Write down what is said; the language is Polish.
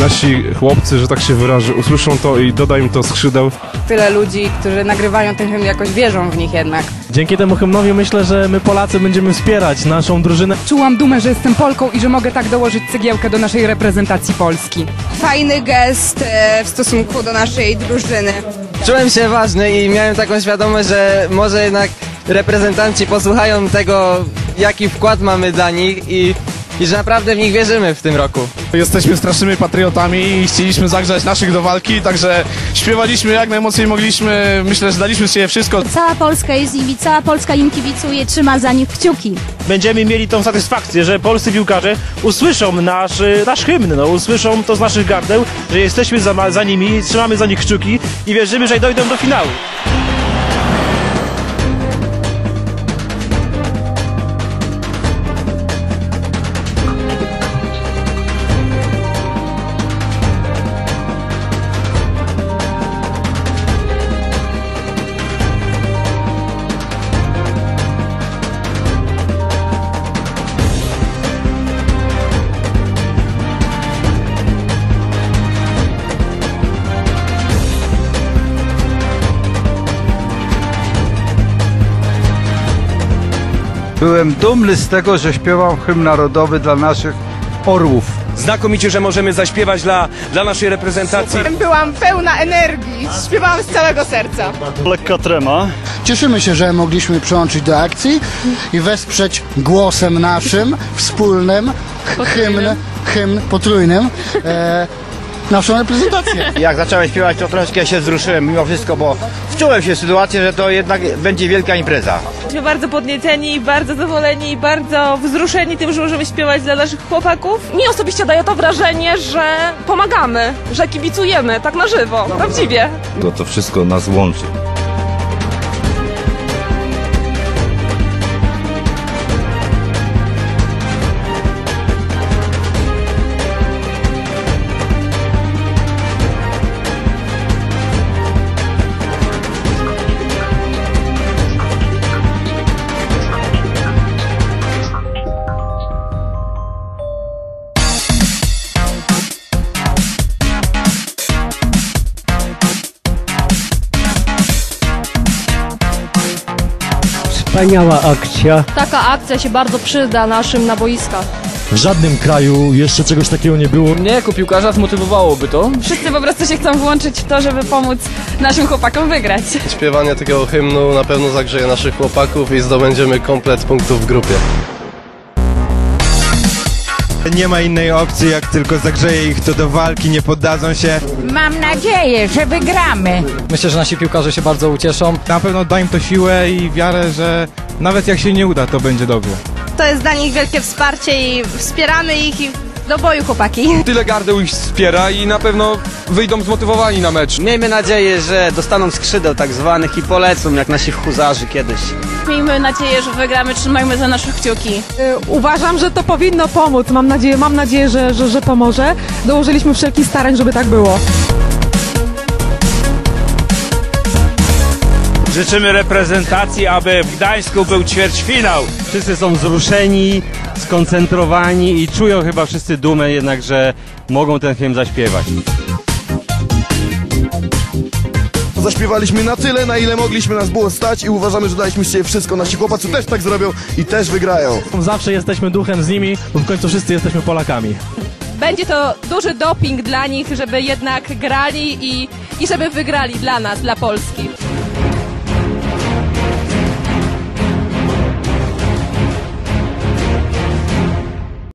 nasi chłopcy, że tak się wyrażę, usłyszą to i doda im to skrzydeł. Tyle ludzi, którzy nagrywają ten hymn, jakoś wierzą w nich jednak. Dzięki temu hymnowi myślę, że my Polacy będziemy wspierać naszą drużynę. Czułam dumę, że jestem Polką i że mogę tak dołożyć cegiełkę do naszej reprezentacji Polski. Fajny gest e, w stosunku do naszej drużyny. Czułem się ważny i miałem taką świadomość, że może jednak reprezentanci posłuchają tego, jaki wkład mamy dla nich i, i że naprawdę w nich wierzymy w tym roku. Jesteśmy strasznymi patriotami i chcieliśmy zagrzać naszych do walki, także śpiewaliśmy jak najmocniej mogliśmy. Myślę, że daliśmy z siebie wszystko. Cała Polska jest z nimi, cała Polska im kibicuje, trzyma za nich kciuki. będziemy mieli tą satysfakcję, że polscy piłkarze usłyszą nasz, y, nasz hymn, no, usłyszą to z naszych gardeł, że jesteśmy za, za nimi, trzymamy za nich kciuki i wierzymy, że dojdą do finału. Byłem dumny z tego, że śpiewam hymn narodowy dla naszych orłów. Znakomicie, że możemy zaśpiewać dla, dla naszej reprezentacji. Byłam pełna energii, śpiewałam z całego serca. Lekka trema. Cieszymy się, że mogliśmy przyłączyć do akcji i wesprzeć głosem naszym, wspólnym, hymn, hymn potrójnym, e, naszą reprezentację. Jak zacząłem śpiewać, to troszkę się wzruszyłem mimo wszystko, bo wczułem się w sytuację, że to jednak będzie wielka impreza. Jesteśmy bardzo podnieceni, bardzo zadowoleni i bardzo wzruszeni tym, że możemy śpiewać dla naszych chłopaków. Mi osobiście daje to wrażenie, że pomagamy, że kibicujemy tak na żywo, prawdziwie. To, to wszystko nas łączy. Wspaniała akcja. Taka akcja się bardzo przyda naszym na boiskach. W żadnym kraju jeszcze czegoś takiego nie było. Mnie jako piłkarza zmotywowałoby to. Wszyscy po prostu się chcą włączyć w to, żeby pomóc naszym chłopakom wygrać. Śpiewanie takiego hymnu na pewno zagrzeje naszych chłopaków i zdobędziemy komplet punktów w grupie. Nie ma innej opcji, jak tylko zagrzeje ich to do walki, nie poddadzą się. Mam nadzieję, że wygramy. Myślę, że nasi piłkarze się bardzo ucieszą. Na pewno da im to siłę i wiarę, że nawet jak się nie uda, to będzie dobrze. To jest dla nich wielkie wsparcie i wspieramy ich i do boju chłopaki. Tyle gardeł ich wspiera i na pewno wyjdą zmotywowani na mecz. Miejmy nadzieję, że dostaną skrzydeł tak zwanych i polecą, jak nasi huzarzy kiedyś. Miejmy nadzieję, że wygramy, trzymajmy za nasze kciuki. Uważam, że to powinno pomóc. Mam nadzieję, mam nadzieję że, że, że pomoże. Dołożyliśmy wszelkich starań, żeby tak było. Życzymy reprezentacji, aby w Gdańsku był ćwierćfinał. Wszyscy są wzruszeni, skoncentrowani i czują chyba wszyscy dumę jednak, że mogą ten hymn zaśpiewać. Zaśpiewaliśmy na tyle, na ile mogliśmy nas było stać i uważamy, że daliśmy z siebie wszystko. Nasi chłopacy też tak zrobią i też wygrają. Zawsze jesteśmy duchem z nimi, bo w końcu wszyscy jesteśmy Polakami. Będzie to duży doping dla nich, żeby jednak grali i, i żeby wygrali dla nas, dla Polski.